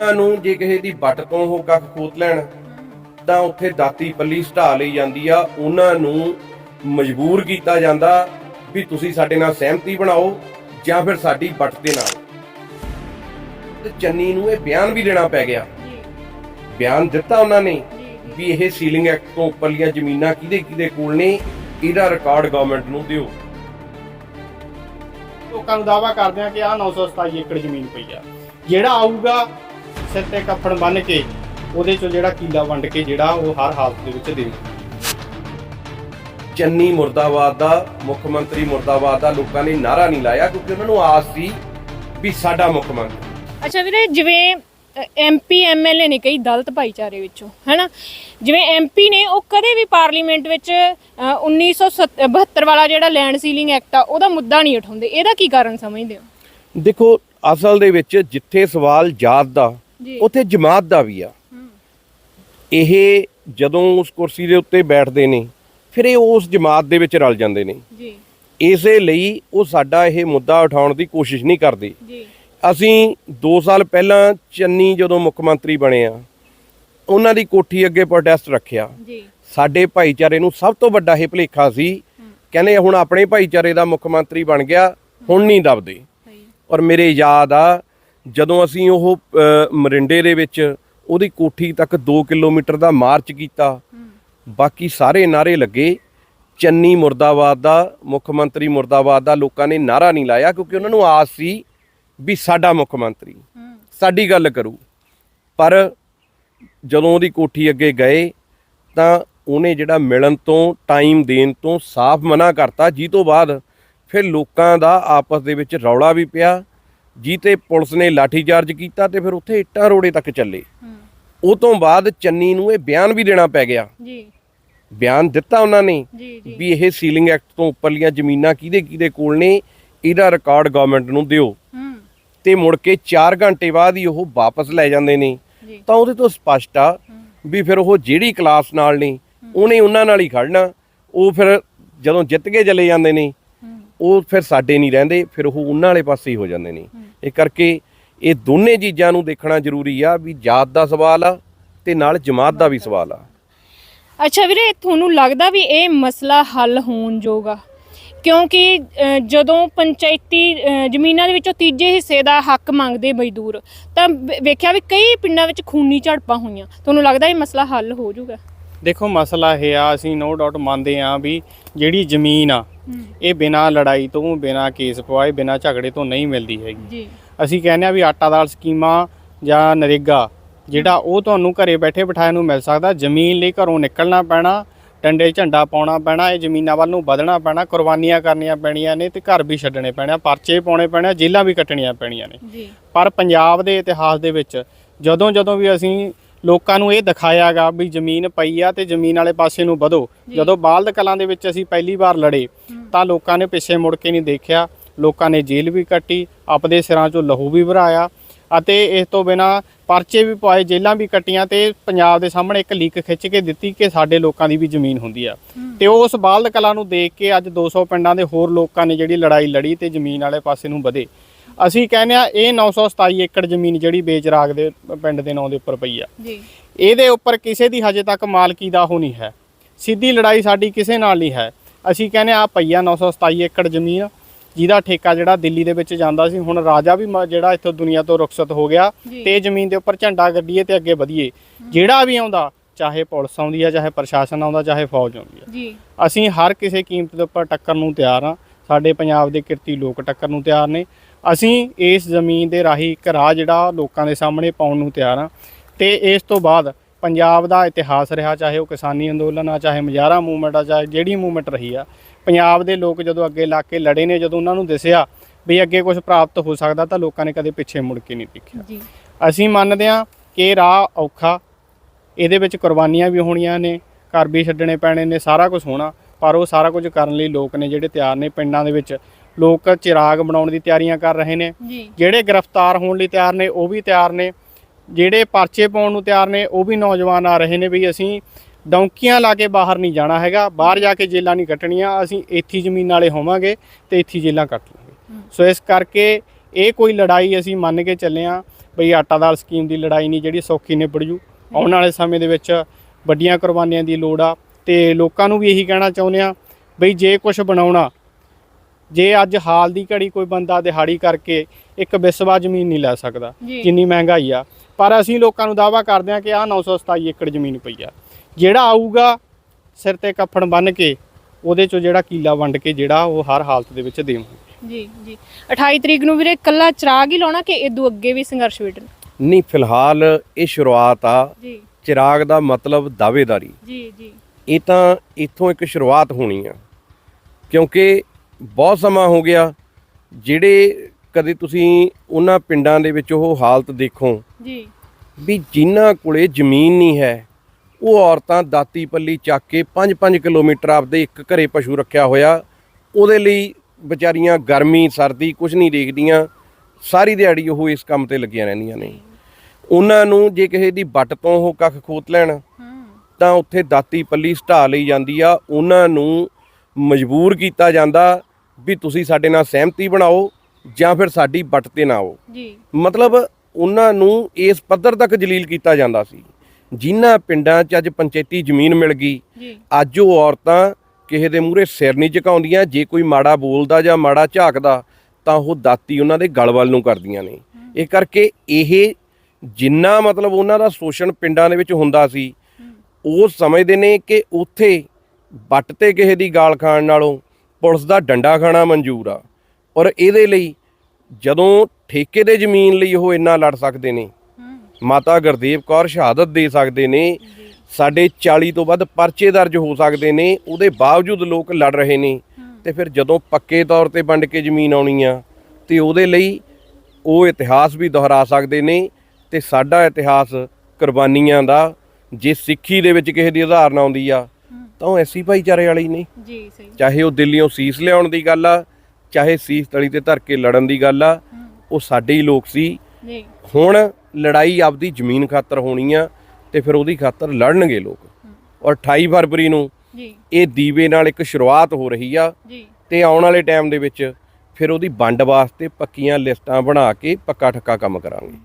ਉਹਨਾਂ ਨੂੰ ਜੇ ਕਿਸੇ ਦੀ ਵੱਟ ਤੋਂ ਉਹ ਕੱਖ ਖੋਤ ਲੈਣ ਤਾਂ ਉੱਥੇ ਦਾਤੀ ਪੱਲੀ ਸਟਾ ਲਈ ਜਾਂਦੀ ਆ। ਉਹਨਾਂ ਨੂੰ ਮਜਬੂਰ ਕੀਤਾ ਜਾਂਦਾ ਵੀ ਤੁਸੀਂ ਸਾਡੇ ਨਾਲ ਸਹਿਮਤੀ ਬਣਾਓ ਜਾਂ ਫਿਰ ਸਾਡੀ ਵੱਟ ਦੇ ਨਾਲ। ਤੇ ਚੰਨੀ ਨੂੰ ਇਹ ਬਿਆਨ ਵੀ ਦੇਣਾ ਪੈ ਗਿਆ। ਬਿਆਨ ਦਿੱਤਾ ਉਹਨਾਂ ਨੇ ਵੀ ਇਹ ਸੀਲਿੰਗ ਐਕਟ ਤੋਂ ਉੱਪਰਲੀਆਂ ਜ਼ਮੀਨਾਂ ਕਿਹਦੇ ਕਿਹਦੇ ਕੋਲ ਨੇ ਇਹਦਾ ਰਿਕਾਰਡ ਗਵਰਨਮੈਂਟ ਨੂੰ ਦਿਓ। ਲੋਕਾਂ ਨੂੰ ਦਾਵਾ ਕਰਦੇ ਆ ਕਿ ਆ 927 ਏਕੜ ਜ਼ਮੀਨ ਪਈ ਆ। ਜਿਹੜਾ ਆਊਗਾ ਸਿਰ ਤੇ ਕੱਫਣ ਬੰਨ ਕੇ ਉਹਦੇ ਚੋਂ ਜਿਹੜਾ ਕੀਲਾ ਵੰਡ ਕੇ ਜਿਹੜਾ ਉਹ ਹਰ ਹਾਲਤ ਦੇ ਵਿੱਚ ਦੇ ਚੰਨੀ ਮੁਰਦਾਬਾਦ ਦਾ ਮੁੱਖ ਮੰਤਰੀ ਮੁਰਦਾਬਾਦ ਦਾ ਲੋਕਾਂ ਨੇ ਨਾਰਾ ਨਹੀਂ ਲਾਇਆ ਕਿਉਂਕਿ ਉਹਨਾਂ ਨੂੰ ਆਸ ਸੀ ਵੀ ਸਾਡਾ ਮੁੱਖ ਮੰਤਰੀ। ਅੱਛਾ ਵੀਰੇ ਜਿਵੇਂ ਐਮਪੀ ਐਮਐਲਏ ਨੇ ਕਈ ਦਲਿਤ ਭਾਈਚਾਰੇ ਵਿੱਚੋਂ ਹੈਨਾ? ਜਿਵੇਂ ਐਮਪੀ ਨੇ ਉਹ ਕਦੇ ਵੀ ਪਾਰਲੀਮੈਂਟ ਵਿੱਚ ਅ, 1972 ਵਾਲਾ ਜਿਹੜਾ ਲੈਂਡ ਸੀਲਿੰਗ ਐਕਟ ਆ ਉਹਦਾ ਮੁੱਦਾ ਨਹੀਂ ਉਠਾਉਂਦੇ। ਇਹਦਾ ਕੀ ਕਾਰਨ ਸਮਝਦੇ ਹੋ? ਦੇਖੋ ਅਸਲ ਦੇ ਵਿੱਚ ਜਿੱਥੇ ਸਵਾਲ ਜਾਤ ਦਾ। ਉੱਥੇ ਜਮਾਤ ਦਾ ਵੀ ਆ। ਇਹ ਜਦੋਂ ਉਸ ਕੁਰਸੀ ਦੇ ਉੱਤੇ ਬੈਠਦੇ ਨੇ ਫਿਰ ਇਹ ਉਸ ਜਮਾਤ ਦੇ ਵਿੱਚ ਰਲ ਜਾਂਦੇ ਨੇ। ਜੀ। ਇਸੇ ਲਈ ਉਹ ਸਾਡਾ ਇਹ ਮੁੱਦਾ ਉਠਾਉਣ ਦੀ ਕੋਸ਼ਿਸ਼ ਨਹੀਂ ਕਰਦੇ। ਜੀ। ਅਸੀਂ 2 ਸਾਲ ਪਹਿਲਾਂ ਚੰਨੀ ਜਦੋਂ ਮੁੱਖ ਮੰਤਰੀ ਬਣੇ ਆ ਉਹਨਾਂ ਦੀ ਕੋਠੀ ਅੱਗੇ ਪ੍ਰੋਟੈਸਟ ਰੱਖਿਆ। ਜੀ। ਸਾਡੇ ਭਾਈਚਾਰੇ ਨੂੰ ਸਭ ਤੋਂ ਵੱਡਾ ਇਹ ਭੁਲੇਖਾ ਸੀ। ਕਹਿੰਦੇ ਹੁਣ ਆਪਣੇ ਭਾਈਚਾਰੇ ਦਾ ਮੁੱਖ ਮੰਤਰੀ ਬਣ ਗਿਆ ਹੁਣ ਨਹੀਂ ਦਬਦੇ। ਔਰ ਮੇਰੇ ਯਾਦ ਆ ਜਦੋਂ ਅਸੀਂ ਉਹ ਮਰਿੰਡੇ ਦੇ ਵਿੱਚ ਉਹਦੀ ਕੋਠੀ ਤੱਕ 2 ਕਿਲੋਮੀਟਰ ਦਾ ਮਾਰਚ ਕੀਤਾ ਬਾਕੀ ਸਾਰੇ ਨਾਰੇ ਲੱਗੇ ਚੰਨੀ ਮੁਰਦਾਬਾਦ ਦਾ ਮੁੱਖ ਮੰਤਰੀ ਮੁਰਦਾਬਾਦ ਦਾ ਲੋਕਾਂ ਨੇ ਨਾਰਾ ਨਹੀਂ ਲਾਇਆ ਕਿਉਂਕਿ ਉਹਨਾਂ ਨੂੰ ਆਸ ਸੀ ਵੀ ਸਾਡਾ ਮੁੱਖ ਮੰਤਰੀ ਸਾਡੀ ਗੱਲ ਕਰੂ। ਪਰ ਜਦੋਂ ਉਹਦੀ ਕੋਠੀ ਅੱਗੇ ਗਏ ਤਾਂ ਉਹਨੇ ਜਿਹੜਾ ਮਿਲਣ ਤੋਂ ਟਾਈਮ ਦੇਣ ਤੋਂ ਸਾਫ਼ ਮਨਾ ਕਰਤਾ। ਜੀ ਤੋਂ ਬਾਅਦ ਫਿਰ ਲੋਕਾਂ ਦਾ ਆਪਸ ਦੇ ਵਿੱਚ ਰੌਲਾ ਵੀ ਪਿਆ ਜੀ ਤੇ ਪੁਲਿਸ ਨੇ ਲਾਠੀਚਾਰਜ ਕੀਤਾ ਤੇ ਫਿਰ ਉੱਥੇ ਇੱਟਾਂ ਰੋੜੇ ਤੱਕ ਚੱਲੇ। ਉਹ ਤੋਂ ਬਾਅਦ ਚੰਨੀ ਨੂੰ ਇਹ ਬਿਆਨ ਵੀ ਦੇਣਾ ਪੈ ਗਿਆ। ਜੀ। ਬਿਆਨ ਦਿੱਤਾ ਉਹਨਾਂ ਨੇ ਵੀ ਇਹ ਸੀਲਿੰਗ ਐਕਟ ਤੋਂ ਉੱਪਰਲੀਆਂ ਜ਼ਮੀਨਾਂ ਕਿਹਦੇ ਕਿਹਦੇ ਕੋਲ ਨੇ ਇਹਦਾ ਰਿਕਾਰਡ ਗਵਰਨਮੈਂਟ ਨੂੰ ਦਿਓ। ਤੇ ਮੁੜ ਕੇ 4 ਘੰਟੇ ਬਾਅਦ ਹੀ ਉਹ ਵਾਪਸ ਲੈ ਜਾਂਦੇ ਨੇ। ਤਾਂ ਉਹਦੇ ਤੋਂ ਸਪਸ਼ਟ ਆ ਵੀ ਫਿਰ ਉਹ ਜਿਹੜੀ ਕਲਾਸ ਨਾਲ ਨੇ ਉਹਨੇ ਉਹਨਾਂ ਨਾਲ ਹੀ ਖੜਨਾ ਉਹ ਫਿਰ ਜਦੋਂ ਜਿੱਤ ਕੇ ਚਲੇ ਜਾਂਦੇ ਨੇ ਉਹ ਫਿਰ ਸਾਡੇ ਨਹੀਂ ਰਹਿੰਦੇ ਫਿਰ ਉਹ ਉਹਨਾਂ ਵਾਲੇ ਪਾਸੇ ਹੀ ਹੋ ਜਾਂਦੇ ਨੇ। ਇਹ ਕਰਕੇ ਇਹ ਦੋਨੇ ਚੀਜ਼ਾਂ ਨੂੰ ਦੇਖਣਾ ਜ਼ਰੂਰੀ ਆ ਵੀ ਜਾਤ ਦਾ ਸਵਾਲ ਆ ਤੇ ਨਾਲ ਜਮਾਤ ਦਾ ਵੀ ਸਵਾਲ ਆ। ਅੱਛਾ ਵੀਰੇ ਤੁਹਾਨੂੰ ਲੱਗਦਾ ਵੀ ਇਹ ਮਸਲਾ ਹੱਲ ਹੋਣ ਜੋਗਾ ਕਿਉਂਕਿ ਜਦੋਂ ਪੰਚਾਇਤੀ ਜ਼ਮੀਨਾਂ ਦੇ ਵਿੱਚੋਂ ਤੀਜੇ ਹਿੱਸੇ ਦਾ ਹੱਕ ਮੰਗਦੇ ਮਜ਼ਦੂਰ ਤਾਂ ਵੇਖਿਆ ਵੀ ਕਈ ਪਿੰਡਾਂ ਵਿੱਚ ਖੂਨੀ ਝੜਪਾਂ ਹੋਈਆਂ। ਤੁਹਾਨੂੰ ਲੱਗਦਾ ਇਹ ਮਸਲਾ ਹੱਲ ਹੋ ਜਾਊਗਾ ਦੇਖੋ ਮਸਲਾ ਇਹ ਆ ਅਸੀਂ ਨੋ ਡਾਊਟ ਮੰਨਦੇ ਆ ਵੀ ਜਿਹੜੀ ਜ਼ਮੀਨ ਆ ਇਹ ਬਿਨਾਂ ਲੜਾਈ ਤੋਂ ਬਿਨਾਂ ਕੇਸ ਪਵਾਏ ਬਿਨਾਂ ਝਗੜੇ ਤੋਂ ਨਹੀਂ ਮਿਲਦੀ ਹੈਗੀ। ਜੀ। ਅਸੀਂ ਕਹਿੰਦੇ ਆ ਵੀ ਆਟਾ ਦਾਲ ਸਕੀਮਾਂ ਜਾਂ ਨਰੇਗਾ ਜਿਹੜਾ ਉਹ ਤੁਹਾਨੂੰ ਘਰੇ ਬੈਠੇ ਬਿਠਾਏ ਨੂੰ ਮਿਲ ਸਕਦਾ ਜ਼ਮੀਨ ਲਈ ਘਰੋਂ ਨਿਕਲਣਾ ਪੈਣਾ ਡੰਡੇ ਝੰਡਾ ਪਾਉਣਾ ਪੈਣਾ ਇਹ ਜ਼ਮੀਨਾਂ ਵੱਲ ਨੂੰ ਵਧਣਾ ਪੈਣਾ ਕੁਰਬਾਨੀਆਂ ਕਰਨੀਆਂ ਪੈਣੀਆਂ ਨੇ ਤੇ ਘਰ ਵੀ ਛੱਡਣੇ ਪੈਣੇ ਪਰਚੇ ਪਾਉਣੇ ਪੈਣੇ ਆ ਜੇਲ੍ਹਾਂ ਵੀ ਕੱਟਣੀਆਂ ਪੈਣੀਆਂ ਨੇ। ਪਰ ਪੰਜਾਬ ਦੇ ਇਤਿਹਾਸ ਦੇ ਵਿੱਚ ਜਦੋਂ ਜਦੋਂ ਵੀ ਅਸੀਂ ਲੋਕਾਂ ਨੂੰ ਇਹ ਦਿਖਾਇਆਗਾ ਵੀ ਜ਼ਮੀਨ ਪਈ ਆ ਤੇ ਜ਼ਮੀਨ ਵਾਲੇ ਪਾਸੇ ਨੂੰ ਵਧੋ। ਜਦੋਂ ਬਾਲਦ ਕਲਾਂ ਦੇ ਵਿੱਚ ਅਸੀਂ ਪਹਿਲੀ ਵਾਰ ਲੜੇ ਤਾਂ ਲੋਕਾਂ ਨੇ ਪਿੱਛੇ ਮੁੜ ਕੇ ਨਹੀਂ ਦੇਖਿਆ। ਲੋਕਾਂ ਨੇ ਜੇਲ੍ਹ ਵੀ ਕੱਟੀ ਆਪਦੇ ਸਿਰਾਂ 'ਚੋਂ ਲਹੂ ਵੀ ਭਰਾਇਆ ਅਤੇ ਇਸ ਤੋਂ ਬਿਨਾ ਪਰਚੇ ਵੀ ਪਾਏ ਜੇਲ੍ਹਾਂ ਵੀ ਕੱਟੀਆਂ ਤੇ ਪੰਜਾਬ ਦੇ ਸਾਹਮਣੇ ਇੱਕ ਲੀਕ ਖਿੱਚ ਕੇ ਦਿੱਤੀ ਕਿ ਸਾਡੇ ਲੋਕਾਂ ਦੀ ਵੀ ਜ਼ਮੀਨ ਹੁੰਦੀ ਆ। ਤੇ ਉਸ ਬਾਲਦ ਕਲਾਂ ਨੂੰ ਦੇਖ ਕੇ ਅੱਜ 200 ਪਿੰਡਾਂ ਦੇ ਹੋਰ ਲੋਕਾਂ ਨੇ ਜਿਹੜੀ ਲੜਾਈ ਲੜੀ ਤੇ ਜ਼ਮੀਨ ਵਾਲੇ ਪਾਸੇ ਨੂੰ ਵਧੇ। ਅਸੀਂ ਕਹਿੰਦੇ ਆ ਇਹ 927 ਏਕੜ ਜ਼ਮੀਨ ਜਿਹੜੀ ਬੇਚਰਾਗ ਦੇ ਪਿੰਡ ਦੇ ਨਾਂ ਦੇ ਉੱਪਰ ਪਈ ਆ। ਜੀ। ਇਹਦੇ ਉੱਪਰ ਕਿਸੇ ਦੀ ਹਜੇ ਤੱਕ ਮਾਲਕੀ ਦਾ ਉਹ ਨਹੀਂ ਹੈ। ਸਿੱਧੀ ਲੜਾਈ ਸਾਡੀ ਕਿਸੇ ਨਾਲ ਨਹੀਂ ਹੈ। ਅਸੀਂ ਕਹਿੰਦੇ ਆ ਪਈਆ 927 ਏਕੜ ਜ਼ਮੀਨ ਜਿਹਦਾ ਠੇਕਾ ਜਿਹੜਾ ਦਿੱਲੀ ਦੇ ਵਿੱਚ ਜਾਂਦਾ ਸੀ ਹੁਣ ਰਾਜਾ ਵੀ ਜਿਹੜਾ ਇੱਥੋਂ ਦੁਨੀਆ ਤੋਂ ਰੁਖਸਤ ਹੋ ਗਿਆ। ਤੇ ਜ਼ਮੀਨ ਦੇ ਉੱਪਰ ਝੰਡਾ ਗੱਡੀਏ ਤੇ ਅੱਗੇ ਵਧੀਏ। ਜਿਹੜਾ ਵੀ ਆਉਂਦਾ ਚਾਹੇ ਪੁਲਿਸ ਆਉਂਦੀ ਆ ਚਾਹੇ ਪ੍ਰਸ਼ਾਸਨ ਆਉਂਦਾ ਚਾਹੇ ਫੌਜ ਆਉਂਦੀ ਆ। ਜੀ। ਅਸੀਂ ਹਰ ਕਿਸੇ ਕੀਮਤ ਦੇ ਉੱਪਰ ਟੱਕਰ ਨੂੰ ਤਿਆਰ ਹਾਂ ਸਾਡੇ ਪੰਜਾਬ ਦੇ ਕਿਰਤੀ ਲੋਕ ਟੱਕਰ ਨੂੰ ਤਿਆਰ ਨੇ। ਅਸੀਂ ਇਸ ਜ਼ਮੀਨ ਦੇ ਰਾਹੀਂ ਇੱਕ ਰਾਹ ਜਿਹੜਾ ਲੋਕਾਂ ਦੇ ਸਾਹਮਣੇ ਪਾਉਣ ਨੂੰ ਤਿਆਰ ਹਾਂ ਤੇ ਇਸ ਤੋਂ ਬਾਅਦ ਪੰਜਾਬ ਦਾ ਇਤਿਹਾਸ ਰਿਹਾ ਚਾਹੇ ਉਹ ਕਿਸਾਨੀ ਅੰਦੋਲਨ ਆ ਚਾਹੇ ਮਜਾਰਾ ਮੂਵਮੈਂਟ ਆ ਚਾਹੇ ਜਿਹੜੀ ਮੂਵਮੈਂਟ ਰਹੀ ਆ ਪੰਜਾਬ ਦੇ ਲੋਕ ਜਦੋਂ ਅੱਗੇ ਲਾ ਕੇ ਲੜੇ ਨੇ ਜਦੋਂ ਉਹਨਾਂ ਨੂੰ ਦਿਸਿਆ ਵੀ ਅੱਗੇ ਕੁਝ ਪ੍ਰਾਪਤ ਹੋ ਸਕਦਾ ਤਾਂ ਲੋਕਾਂ ਨੇ ਕਦੇ ਪਿੱਛੇ ਮੁੜ ਕੇ ਨਹੀਂ ਦੇਖਿਆ। ਜੀ। ਅਸੀਂ ਮੰਨਦੇ ਹਾਂ ਕਿ ਰਾਹ ਔਖਾ ਇਹਦੇ ਵਿੱਚ ਕੁਰਬਾਨੀਆਂ ਵੀ ਹੋਣੀਆਂ ਨੇ ਘਰ ਵੀ ਛੱਡਣੇ ਪੈਣੇ ਨੇ ਸਾਰਾ ਕੁਝ ਹੋਣਾ ਪਰ ਉਹ ਸਾਰਾ ਕੁਝ ਕਰਨ ਲਈ ਲੋਕ ਨੇ ਜਿਹੜੇ ਤਿਆਰ ਨੇ ਪਿੰਡਾਂ ਦੇ ਵਿੱਚ। ਲੋਕ ਚਿਰਾਗ ਬਣਾਉਣ ਦੀ ਤਿਆਰੀਆਂ ਕਰ ਰਹੇ ਨੇ। ਜਿਹੜੇ ਗ੍ਰਿਫਤਾਰ ਹੋਣ ਲਈ ਤਿਆਰ ਨੇ ਉਹ ਵੀ ਤਿਆਰ ਨੇ। ਜਿਹੜੇ ਪਰਚੇ ਪਾਉਣ ਨੂੰ ਤਿਆਰ ਨੇ ਉਹ ਵੀ ਨੌਜਵਾਨ ਆ ਰਹੇ ਨੇ ਵੀ ਅਸੀਂ ਡੌਂਕੀਆਂ ਲਾ ਕੇ ਬਾਹਰ ਨਹੀਂ ਜਾਣਾ ਹੈਗਾ। ਬਾਹਰ ਜਾ ਕੇ ਜੇਲਾਂ ਨਹੀਂ ਕੱਟਣੀਆਂ। ਅਸੀਂ ਇੱਥੀ ਜ਼ਮੀਨ ਵਾਲੇ ਹੋਵਾਂਗੇ ਤੇ ਇੱਥੀ ਜੇਲਾਂ ਕੱਟ ਲਾਂਗੇ। ਸੋ ਇਸ ਕਰਕੇ ਇਹ ਕੋਈ ਲੜਾਈ ਅਸੀਂ ਮੰਨ ਕੇ ਚੱਲੇ ਆ ਬਈ ਆਟਾ ਦਾਲ ਸਕੀਮ ਦੀ ਲੜਾਈ ਨਹੀਂ ਜਿਹੜੀ ਸੌਖੀ ਨਿਬੜ ਜੂ। ਆਉਣ ਵਾਲੇ ਸਮੇਂ ਦੇ ਵਿੱਚ ਵੱਡੀਆਂ ਕੁਰਬਾਨੀਆਂ ਦੀ ਲੋੜ ਆ। ਤੇ ਲੋਕਾਂ ਨੂੰ ਵੀ ਇਹੀ ਕਹਿਣਾ ਚਾਹੁੰਦੇ ਆ ਬਈ ਜੇ ਕੁਝ ਬਣਾਉਣਾ ਜੇ ਅੱਜ ਹਾਲ ਦੀ ਘੜੀ ਕੋਈ ਬੰਦਾ ਦਿਹਾੜੀ ਕਰਕੇ ਇੱਕ ਵਿਸਵਾ ਜ਼ਮੀਨ ਨਹੀਂ ਲੈ ਸਕਦਾ। ਜਿੰਨੀ ਮਹਿੰਗਾਈ ਆ। ਪਰ ਅਸੀਂ ਲੋਕਾਂ ਨੂੰ ਦਾਵਾ ਕਰਦੇ ਆ ਕਿ ਆਹ 927 ਏਕੜ ਜ਼ਮੀਨ ਪਈ ਆ। ਜਿਹੜਾ ਆਊਗਾ ਸਿਰ ਤੇ ਕੱਫਣ ਬੰਨ ਕੇ ਉਹਦੇ ਚੋਂ ਜਿਹੜਾ ਕੀਲਾ ਵੰਡ ਕੇ ਜਿਹੜਾ ਉਹ ਹਰ ਹਾਲਤ ਦੇ ਵਿੱਚ ਦੇਵਾਂਗੇ। ਜੀ ਜੀ। 28 ਤਰੀਕ ਨੂੰ ਵੀਰੇ ਕੱਲਾ ਚਿਰਾਗ ਹੀ ਲਾਉਣਾ ਕਿ ਇਦੋਂ ਅੱਗੇ ਵੀ ਸੰਘਰਸ਼ ਵੇਟਣ ਨਹੀਂ ਫਿਲਹਾਲ ਇਹ ਸ਼ੁਰੂਆਤ ਆ। ਜੀ। ਚਿਰਾਗ ਦਾ ਮਤਲਬ ਦਾਅਵੇਦਾਰੀ। ਜੀ ਜੀ। ਇਹ ਤਾਂ ਇੱਥੋਂ ਇੱਕ ਸ਼ੁਰੂਆਤ ਹੋਣੀ ਆ। ਕਿਉਂਕਿ ਬਹੁਤ ਸਮਾਂ ਹੋ ਗਿਆ ਜਿਹੜੇ ਕਦੇ ਤੁਸੀਂ ਉਹਨਾਂ ਪਿੰਡਾਂ ਦੇ ਵਿੱਚ ਉਹ ਹਾਲਤ ਦੇਖੋ ਜੀ। ਵੀ ਜਿਨ੍ਹਾਂ ਕੋਲੇ ਜ਼ਮੀਨ ਨਹੀਂ ਹੈ ਉਹ ਔਰਤਾਂ ਦਾਤੀ ਪੱਲੀ ਚੱਕ ਕੇ 5-5 ਕਿਲੋਮੀਟਰ ਆਪਦੇ ਇੱਕ ਘਰੇ ਪਸ਼ੂ ਰੱਖਿਆ ਹੋਇਆ ਉਹਦੇ ਲਈ ਵਿਚਾਰੀਆਂ ਗਰਮੀ ਸਰਦੀ ਕੁਝ ਨਹੀਂ ਦੇਖਦੀਆਂ ਸਾਰੀ ਦਿਹਾੜੀ ਉਹ ਇਸ ਕੰਮ ਤੇ ਲੱਗੀਆਂ ਰਹਿੰਦੀਆਂ ਨੇ। ਉਹਨਾਂ ਨੂੰ ਜੇ ਕਿਸੇ ਦੀ ਵੱਟ ਤੋਂ ਉਹ ਕੱਖ ਖੋਤ ਲੈਣ ਤਾਂ ਉੱਥੇ ਦਾਤੀ ਪੱਲੀ ਸਟਾ ਲਈ ਜਾਂਦੀ ਆ ਉਹਨਾਂ ਨੂੰ ਮਜਬੂਰ ਕੀਤਾ ਜਾਂਦਾ ਵੀ ਤੁਸੀਂ ਸਾਡੇ ਨਾਲ ਸਹਿਮਤੀ ਬਣਾਓ ਜਾਂ ਫਿਰ ਸਾਡੀ ਵੱਟ ਤੇ ਨਾ ਆਓ। ਜੀ। ਮਤਲਬ ਉਹਨਾਂ ਨੂੰ ਇਸ ਪੱਧਰ ਤੱਕ ਜਲੀਲ ਕੀਤਾ ਜਾਂਦਾ ਸੀ। ਜਿਨ੍ਹਾਂ ਪਿੰਡਾਂ 'ਚ ਅੱਜ ਪੰਚਾਇਤੀ ਜ਼ਮੀਨ ਮਿਲ ਗਈ। ਅੱਜ ਉਹ ਔਰਤਾਂ ਕਿਸੇ ਦੇ ਮੂਹਰੇ ਸਿਰ ਨਹੀਂ ਝੁਕਾਉਂਦੀਆਂ। ਜੇ ਕੋਈ ਮਾੜਾ ਬੋਲਦਾ ਜਾਂ ਮਾੜਾ ਝਾਕਦਾ ਤਾਂ ਉਹ ਦਾਤੀ ਉਹਨਾਂ ਦੇ ਗਲ ਵੱਲ ਨੂੰ ਕਰਦੀਆਂ ਨੇ। ਇਹ ਕਰਕੇ ਇਹ ਜਿੰਨਾ ਮਤਲਬ ਉਹਨਾਂ ਦਾ ਸ਼ੋਸ਼ਣ ਪਿੰਡਾਂ ਦੇ ਵਿੱਚ ਹੁੰਦਾ ਸੀ ਉਹ ਸਮਝਦੇ ਨੇ ਕਿ ਉੱਥੇ ਵੱਟ ਤੇ ਕਿਸੇ ਦੀ ਗਾਲ ਖਾਣ ਨਾਲੋਂ ਪੁਲਿਸ ਦਾ ਡੰਡਾ ਖਾਣਾ ਮਨਜ਼ੂਰ ਆ। ਔਰ ਇਹਦੇ ਲਈ ਜਦੋਂ ਠੇਕੇ ਦੇ ਜ਼ਮੀਨ ਲਈ ਉਹ ਇੰਨਾ ਲੜ ਸਕਦੇ ਨੇ, ਮਾਤਾ ਗੁਰਦੇਵ ਕੌਰ ਸ਼ਹਾਦਤ ਦੇ ਸਕਦੇ ਨੇ, ਸਾਡੇ 40 ਤੋਂ ਵੱਧ ਪਰਚੇ ਦਰਜ ਹੋ ਸਕਦੇ ਨੇ, ਉਹਦੇ ਬਾਵਜੂਦ ਲੋਕ ਲੜ ਰਹੇ ਨੇ, ਤੇ ਫਿਰ ਜਦੋਂ ਪੱਕੇ ਤੌਰ ਤੇ ਵੰਡ ਕੇ ਜ਼ਮੀਨ ਆਉਣੀ ਆ, ਤੇ ਉਹਦੇ ਲਈ ਉਹ ਇਤਿਹਾਸ ਵੀ ਦੁਹਰਾ ਸਕਦੇ ਨੇ, ਤੇ ਸਾਡਾ ਇਤਿਹਾਸ ਕੁਰਬਾਨੀਆਂ ਦਾ, ਜੇ ਸਿੱਖੀ ਦੇ ਵਿੱਚ ਕਿਸੇ ਦੀ ਉਦਾਹਰਨ ਆਉਂਦੀ ਆ ਤਾਂ ਉਹ ਐਸੀ ਭਾਈਚਾਰੇ ਵਾਲੀ ਨੇ ਜੀ ਸਹੀ। ਚਾਹੇ ਉਹ ਦਿੱਲੀੋਂ ਸੀਸ ਲਿਆਉਣ ਦੀ ਗੱਲ ਆ ਚਾਹੇ ਸੀਸ ਤਲੀ ਤੇ ਧਰ ਕੇ ਲੜਨ ਦੀ ਗੱਲ ਆ ਉਹ ਸਾਡੇ ਹੀ ਲੋਕ ਸੀ। ਜੀ। ਹੁਣ ਲੜਾਈ ਆਪਦੀ ਜ਼ਮੀਨ ਖਾਤਰ ਹੋਣੀ ਆ ਤੇ ਫਿਰ ਉਹਦੀ ਖਾਤਰ ਲੜਨਗੇ ਲੋਕ। ਔਰ 28 ਫਰਵਰੀ ਨੂੰ ਜੀ। ਇਹ ਦੀਵੇ ਨਾਲ ਇੱਕ ਸ਼ੁਰੂਆਤ ਹੋ ਰਹੀ ਆ ਜੀ। ਤੇ ਆਉਣ ਵਾਲੇ ਟਾਈਮ ਦੇ ਵਿੱਚ ਫਿਰ ਉਹਦੀ ਵੰਡ ਵਾਸਤੇ ਪੱਕੀਆਂ ਲਿਸਟਾਂ ਬਣਾ ਕੇ ਪੱਕਾ ਠੱਕਾ ਕੰਮ ਕਰਾਂਗੇ।